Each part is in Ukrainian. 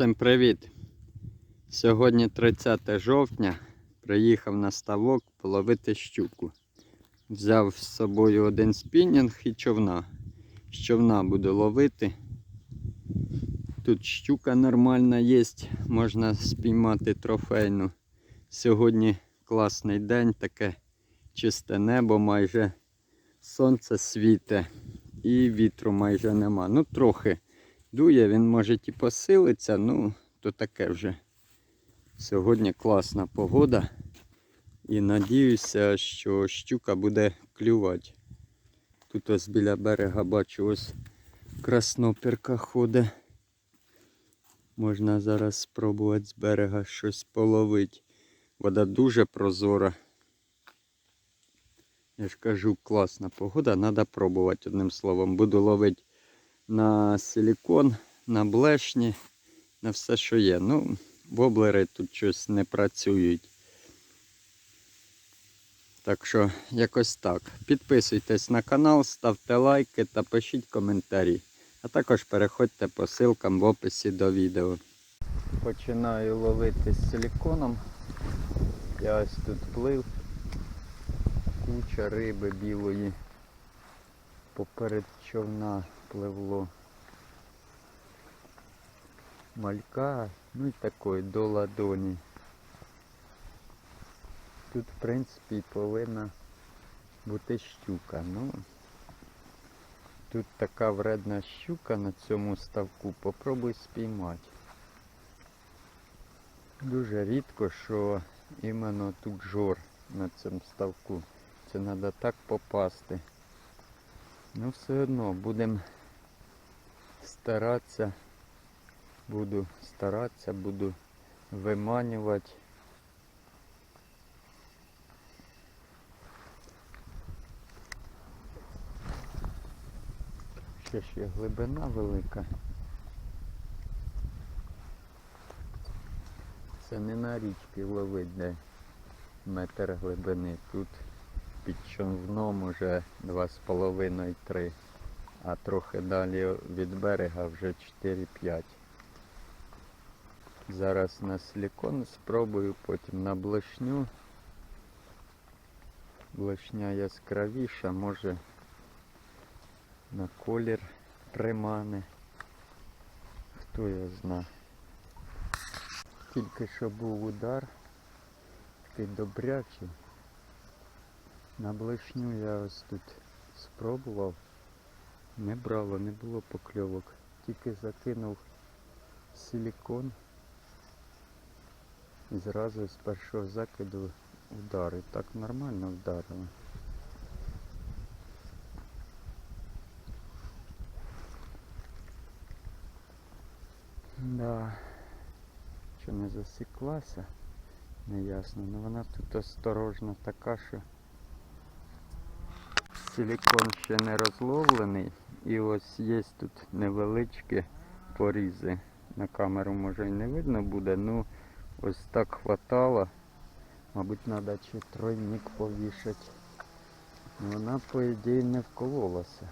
Всім привіт! Сьогодні 30 жовтня. Приїхав на ставок половити щуку. Взяв з собою один спінінг і човна. З човна буду ловити. Тут щука нормальна є, можна спіймати трофейну. Сьогодні класний день, таке чисте небо, майже сонце світе і вітру майже нема. Ну трохи дує, він може і посилиться, ну то таке вже. Сьогодні класна погода. І надіюся, що щука буде клювати. Тут ось біля берега бачу ось красноперка ходить. Можна зараз спробувати з берега щось половити. Вода дуже прозора. Я ж кажу, класна погода, треба пробувати одним словом. Буду ловити на силікон, на блешні, на все, що є. Ну, воблери тут щось не працюють. Так що, якось так. Підписуйтесь на канал, ставте лайки та пишіть коментарі. А також переходьте по ссылкам в описі до відео. Починаю ловити з силіконом. Я ось тут плив. Куча риби білої. Поперед човна пливло. Малька, ну і такої до ладоні. Тут, в принципі, повинна бути щука. Ну, тут така вредна щука на цьому ставку. Попробуй спіймати. Дуже рідко, що іменно тут жор на цьому ставку. Це треба так попасти. Ну все одно будемо старатися. Буду старатися, буду виманювати. Ще ж є глибина велика. Це не на річці ловить, де метр глибини. Тут під човном уже 2,5-3, а трохи далі від берега вже 4-5. Зараз на силікон спробую, потім на блешню. Блешня яскравіша, може на колір примане. Хто його зна. Тільки що був удар, такий добрячий. На блешню я ось тут спробував. Не брало, не було покльовок. Тільки закинув силікон. І зразу з першого закиду удар. І так нормально вдарило. Да. Що не засіклася, не ясно. Ну вона тут осторожна така, що силікон ще не розловлений. І ось є тут невеличкі порізи. На камеру може і не видно буде, ну ось так хватало. Мабуть, треба чи тройник повішати. Ну, Вона, по ідеї, не вкололася.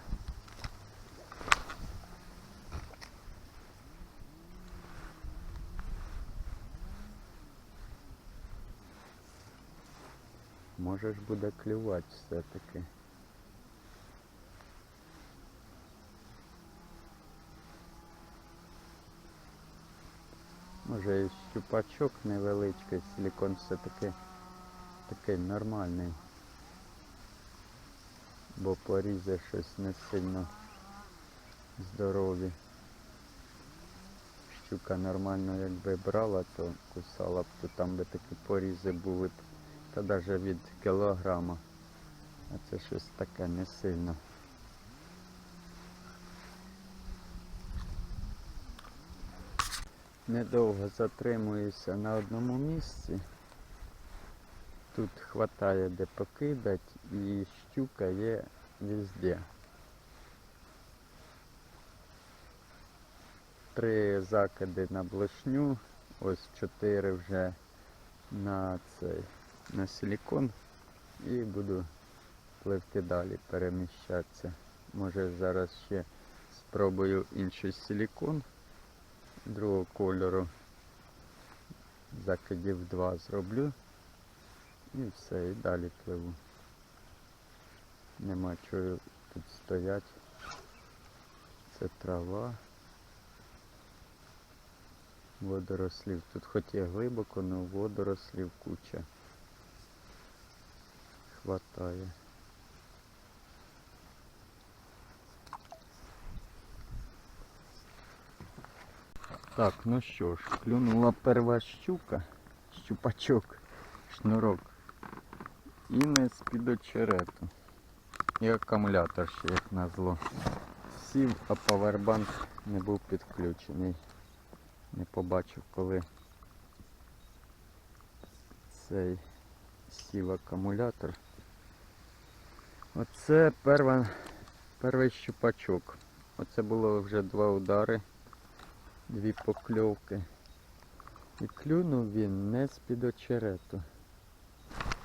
Може ж буде клювати все-таки. Щупачок невеличкий, силікон все-таки такий нормальний. Бо порізи щось не сильно здорові. Щука нормально якби брала, то кусала б, то там би такі порізи були б. Та навіть від кілограма. А це щось таке не сильно. Недовго затримуюся на одному місці. Тут хватає де покидати і щука є везде. Три закиди на блешню, ось чотири вже на цей на силікон і буду пливти далі, переміщатися. Може зараз ще спробую інший силікон другого кольору. Закидів два зроблю. І все, і далі пливу. Нема чого тут стоять. Це трава. Водорослів. Тут хоч і глибоко, але водорослів куча. Хватає. Так, ну що ж, клюнула перша щука, щупачок, шнурок. І не з-під очерету. І акумулятор ще як назло. Сів, а павербанк не був підключений. Не побачив, коли цей сів акумулятор. Оце перва, перший щупачок. Оце було вже два удари, дві покльовки. І клюнув він не з-під очерету.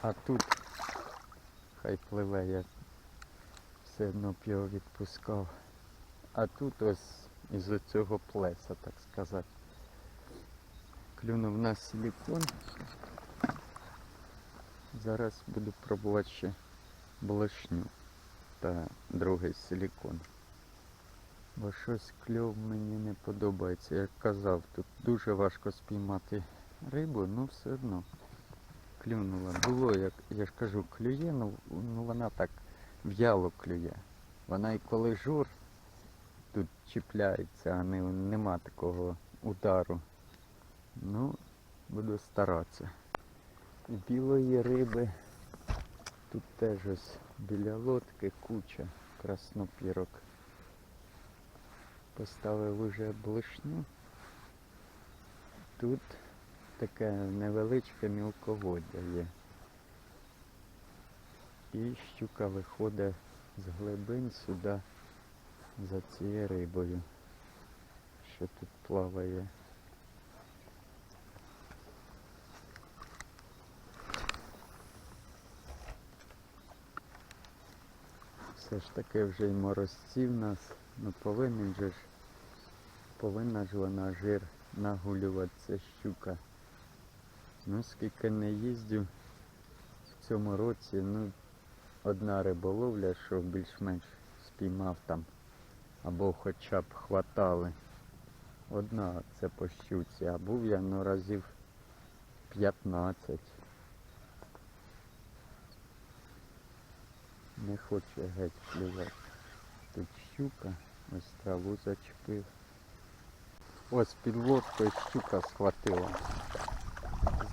А тут хай пливе, я все одно б його відпускав. А тут ось із цього плеса, так сказати. Клюнув на силікон. Зараз буду пробувати ще блошню та другий силікон. Бо щось кльов мені не подобається. Як казав, тут дуже важко спіймати рибу, але все одно клюнула. Було, як я ж кажу, клює, ну, ну вона так в'яло клює. Вона і коли жур тут чіпляється, а не, нема такого удару. Ну, буду старатися. Білої риби тут теж ось біля лодки куча краснопірок. Поставив уже блишню. Тут таке невеличке мілководдя є. І щука виходить з глибин сюди за цією рибою, що тут плаває. Все ж таки вже й морозці в нас, ну повинен же ж, повинна ж вона жир нагулюватися щука. Ну скільки не їздю в цьому році, ну одна риболовля, що більш-менш спіймав там, або хоча б хватали. Одна це по щуці, а був я ну разів 15. Не хоче геть клювати. Тут щука, ось траву зачепив. Ось під лодкою щука схватила.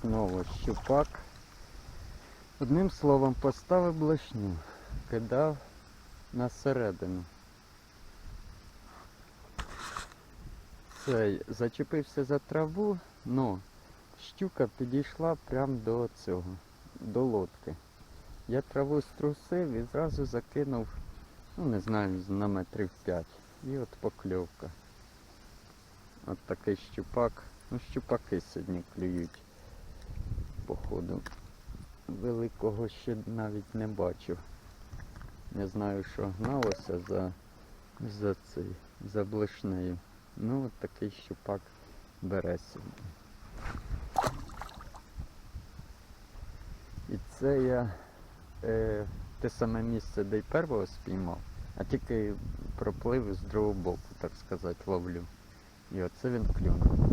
Знову щупак. Одним словом, поставив блешню, кидав на середину. Цей зачепився за траву, но щука підійшла прямо до цього, до лодки. Я траву струсив і зразу закинув, ну не знаю, на метрів 5. І от покльовка. От такий щупак. Ну щупаки сьогодні клюють. Походу. Великого ще навіть не бачив. Не знаю, що гналося за, за цей, за блишнею. Ну от такий щупак бере сьогодні. І це я е, те саме місце, де й первого спіймав, а тільки проплив з другого боку, так сказати, ловлю. І оце він клюнув.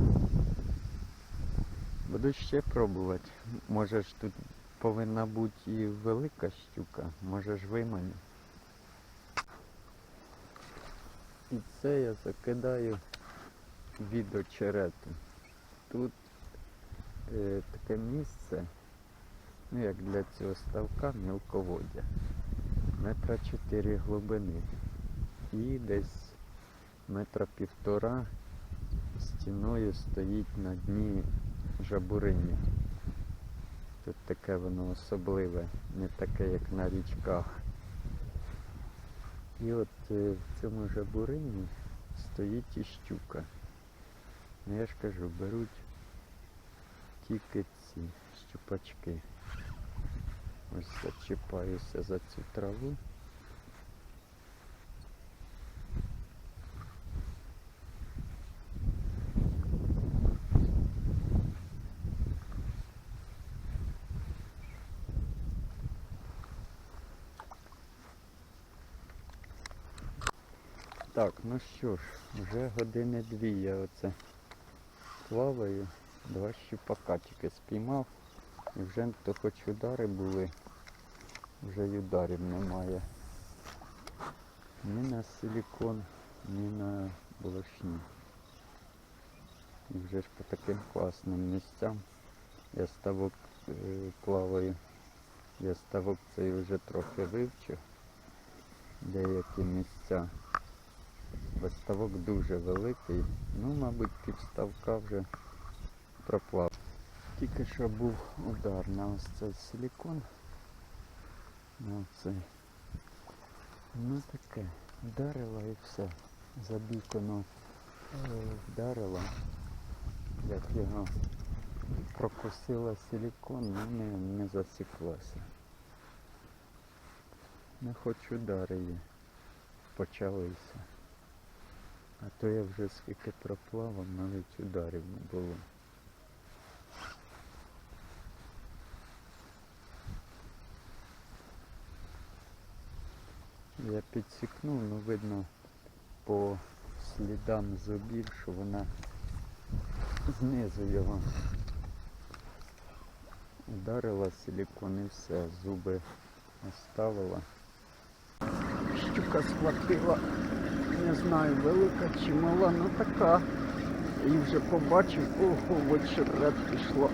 Буду ще пробувати. Може ж тут повинна бути і велика щука, може ж виманю. І це я закидаю від очерету. Тут е, таке місце, ну як для цього ставка мілководдя. Метра чотири глибини. І десь метра півтора стіною стоїть на дні жабурині. Тут таке воно особливе, не таке, як на річках. І от е, в цьому жабурині стоїть і щука. Ну я ж кажу, беруть тільки ці щупачки. Ось зачіпаюся за цю траву. Так, ну що ж, вже години дві я оце плаваю, два щупака тільки спіймав. І вже то хоч удари були, вже й ударів немає. Ні на силікон, ні на блошні. І вже ж по таким класним місцям. Я ставок е, плаваю. Я ставок цей вже трохи вивчив. Деякі місця. Бо ставок дуже великий. Ну, мабуть, півставка вже проплав. Тільки що був удар на ось цей силікон. На цей. Ну таке. Вдарило і все. Забіконо е, вдарило. Як його прокусила силікон, ну не, не засіклося. Не хоч удари. Почалися. А то я вже скільки проплавав, навіть ударів не було. Я підсікнув, ну видно по слідам зубів, що вона знизу його ударила силікон і все, зуби оставила. Щука схватила, не знаю, велика чи мала, ну така. І вже побачив, ого, в очерет пішло.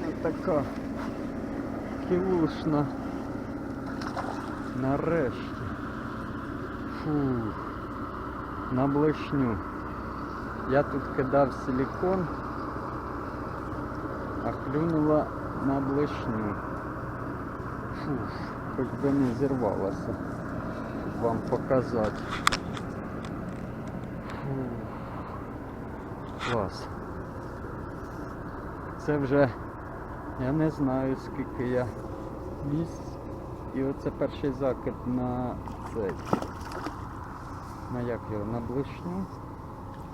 Ну така кілушна. Нарешті. Фух. На блешню. Я тут кидав силікон, а клюнула на блешню. Фух, хоч би не зірвалася. Щоб вам показати. Фух. Клас. Це вже я не знаю скільки я місць. І оце перший закид на цей. На як його, на блишню.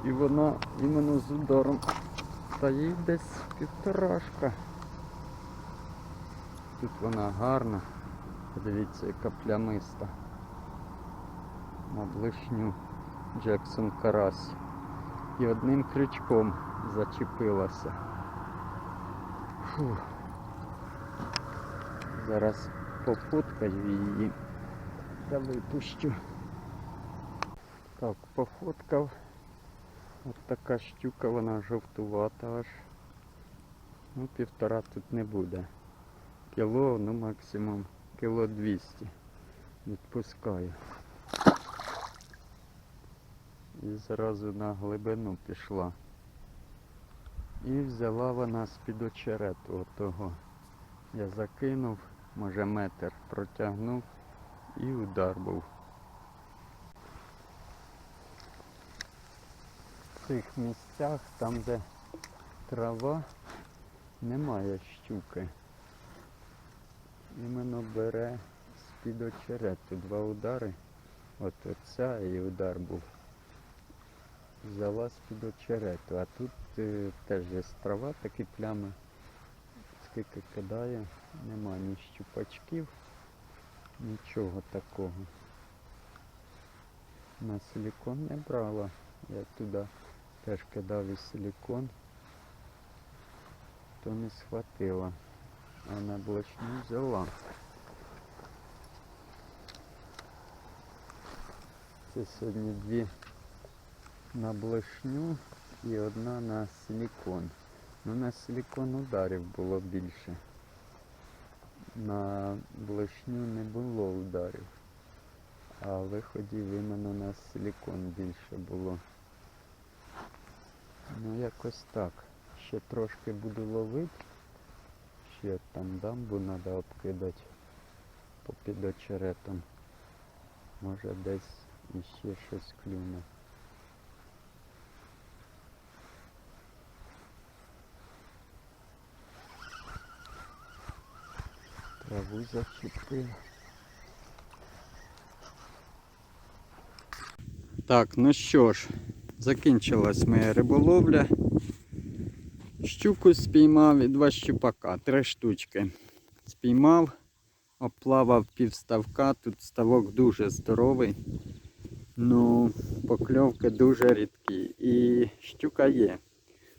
І вона іменно з ударом. Та їй десь півторашка. Тут вона гарна. Подивіться, яка плямиста. На блишню Джексон Карась. І одним крючком зачепилася. Фух. Зараз пофоткаю її та випущу. Так, пофоткав. От така щука, вона жовтувата аж. Ну, півтора тут не буде. Кіло, ну максимум кіло 200. Відпускаю. І зразу на глибину пішла. І взяла вона з-під очерету отого. Я закинув, може метр протягнув і удар був. В цих місцях, там де трава, немає щуки. Іменно бере з-під очерету. Два удари. От оця і удар був. Взяла з-під очерету. А тут е, теж є трава, такі плями. Скільки кидає, нема ні щупачків, нічого такого. На силікон не брала. Я туди теж кидав і силікон, то не схватила. А на блочну взяла. Це сьогодні дві на блошню і одна на силікон. Ну на силікон ударів було більше. На блошню не було ударів. А виходів іменно на силікон більше було. Ну якось так. Ще трошки буду ловити. Ще там дамбу треба обкидати попід очеретом. Може десь іще щось клюне. Траву зачепив. Так, ну що ж, закінчилась моя риболовля. Щуку спіймав і два щупака, три штучки. Спіймав, оплавав півставка, тут ставок дуже здоровий. Ну, покльовки дуже рідкі. І щука є.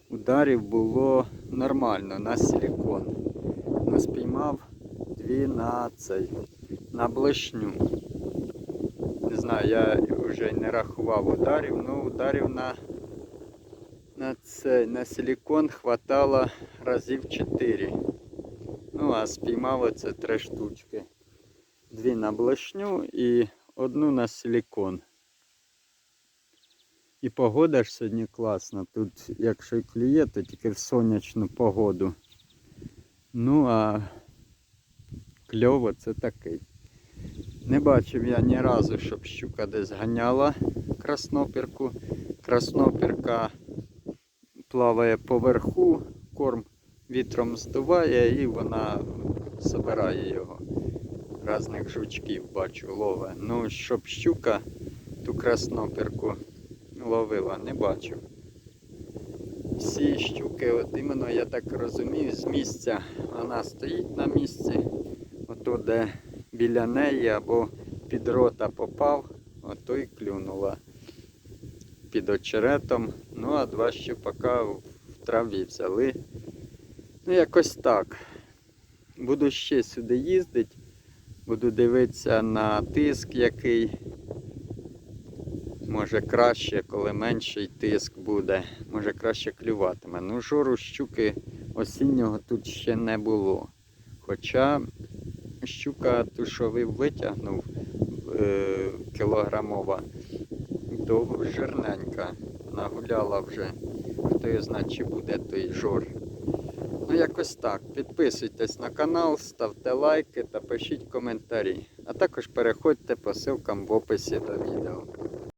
Ударів було нормально на силікон. Ну, спіймав дві на цей, на блешню. Не знаю, я вже не рахував ударів, ну ударів на, на цей, на силікон хватало разів 4. Ну, а спіймав оце три штучки. Дві на блешню і одну на силікон. І погода ж сьогодні класна. Тут, якщо і клює, то тільки в сонячну погоду. Ну а кльово це такий. Не бачив я ні разу, щоб щука десь ганяла краснопірку. Краснопірка плаває поверху, корм вітром здуває і вона збирає його. Разних жучків бачу, лове. Ну, щоб щука ту краснопірку ловила, не бачу. Всі щуки, от іменно я так розумію, з місця вона стоїть на місці, ото де біля неї або під рота попав, ото й клюнула під очеретом. Ну а два щупака в траві взяли. Ну, якось так. Буду ще сюди їздити, буду дивитися на тиск який. Може краще, коли менший тиск буде, може краще клюватиме. Ну, жору щуки осіннього тут ще не було. Хоча щука ту, що ви витягнув е, кілограмова, то жирненька. Нагуляла вже. Хто його знає, чи буде той жор. Ну, якось так. Підписуйтесь на канал, ставте лайки та пишіть коментарі. А також переходьте по ссылкам в описі до відео.